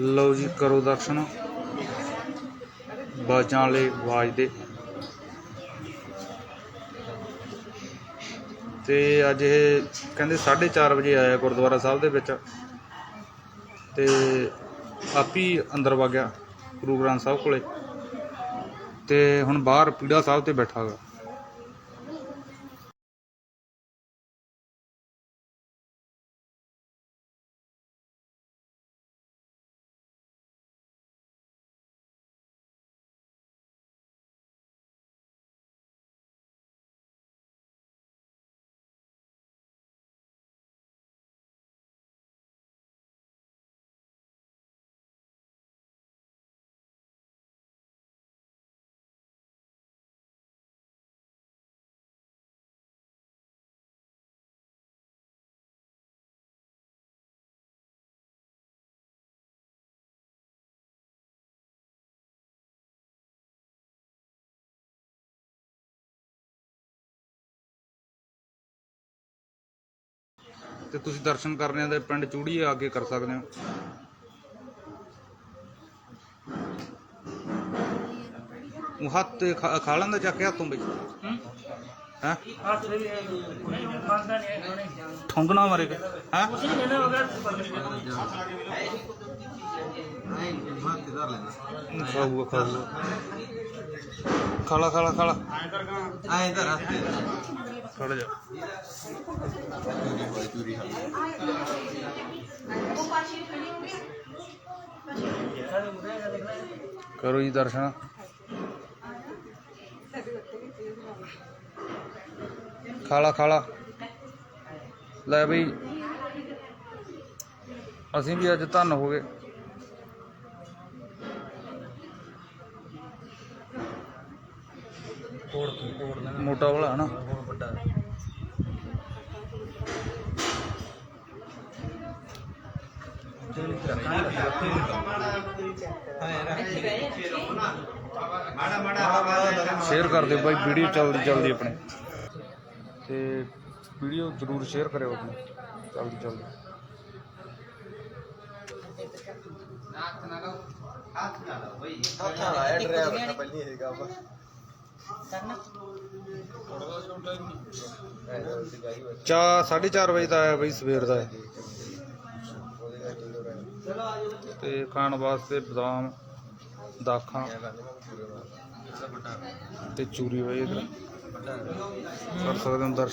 ਲਓ ਜੀ, ਕਰੋ ਦਰਸ਼ਨ। ਬਾਜਾਂ ਵਾਲੇ ਵਾਜਦੇ ਤੇ ਅੱਜ ਇਹ ਕਹਿੰਦੇ 4:30 ਵਜੇ ਆਇਆ ਗੁਰਦੁਆਰਾ ਸਾਹਿਬ ਦੇ ਵਿੱਚ। ਤੇ ਆਪੀ ਅੰਦਰ ਵਗ ਗਿਆ ਗੁਰੂ ਗ੍ਰੰਥ ਸਾਹਿਬ ਕੋਲੇ। ਤੇ ਹੁਣ ਬਾਹਰ ਪੀੜਾ ਸਾਹਿਬ ਤੇ ਬੈਠਾ ਗਾ। ਤੇ ਤੁਸੀਂ ਦਰਸ਼ਨ ਕਰਨੇ ਆ ਤੇ ਪਿੰਡ ਚੂੜੀ ਆ ਕੇ ਕਰ ਸਕਦੇ ਹੋ। ਉਹ ਹੱਥ ਤੇ ਖਾ ਖਾ ਲੈਂਦਾ ਚੱਕ ਕੇ ਹੱਥੋਂ ਬਈ। ਹੈ? ਠੁੰਗਣਾ ਮਾਰੇਗਾ ਹੈ? ਖਾਊਗਾ ਖਾਊਗਾ। ਖਾਲਾ ਖਾਲਾ ਖਾਲਾ। ਐਂ ਧਰ ਖੜ ਜਾ ਕਰੋ ਜੀ ਦਰਸ਼ਨ। ਖਾਲਾ ਖਾਲਾ। ਲੈ ਬਈ, ਅਸੀਂ ਵੀ ਅੱਜ ਧੰਨ ਹੋ ਗਏ। ਕੋੜ ਕੋੜ ਨਾ। ਮੋਟਾ ਵਾਲਾ ਹਨਾ ਹੋਰ ਵੱਡਾ। ਮਾੜਾ ਮਾੜਾ ਸ਼ੇਅਰ ਕਰ ਦਿਓ ਬਾਈ ਵੀਡੀਓ ਚੱਲਦੀ ਚੱਲਦੀ ਆਪਣੇ। ਤੇ ਵੀਡੀਓ ਜ਼ਰੂਰ ਸ਼ੇਅਰ ਕਰਿਓ ਆਪਣੀ। ਚੱਲਦੀ ਚੱਲਦੀ। ਹੱਥ ਨਾਲ ਆਇਆ ਡਰਾਈਵਰ ਤਾਂ ਪਹਿਲੀ ਹੈਗਾ ਵਾ ਚਾ 4:30 ਵਜੇ ਦਾ ਆਇਆ ਬਈ ਸਵੇਰ ਦਾ। ਤੇ ਖਾਣ ਵਾਸਤੇ ਬਦਾਮ ਦਾਖਾਂ ਤੇ ਚੂਰੀ ਹੋਏ ਇਧਰ ਕਰ ਸਕਦੇ ਹੋ ਦਰਸ਼ਨ?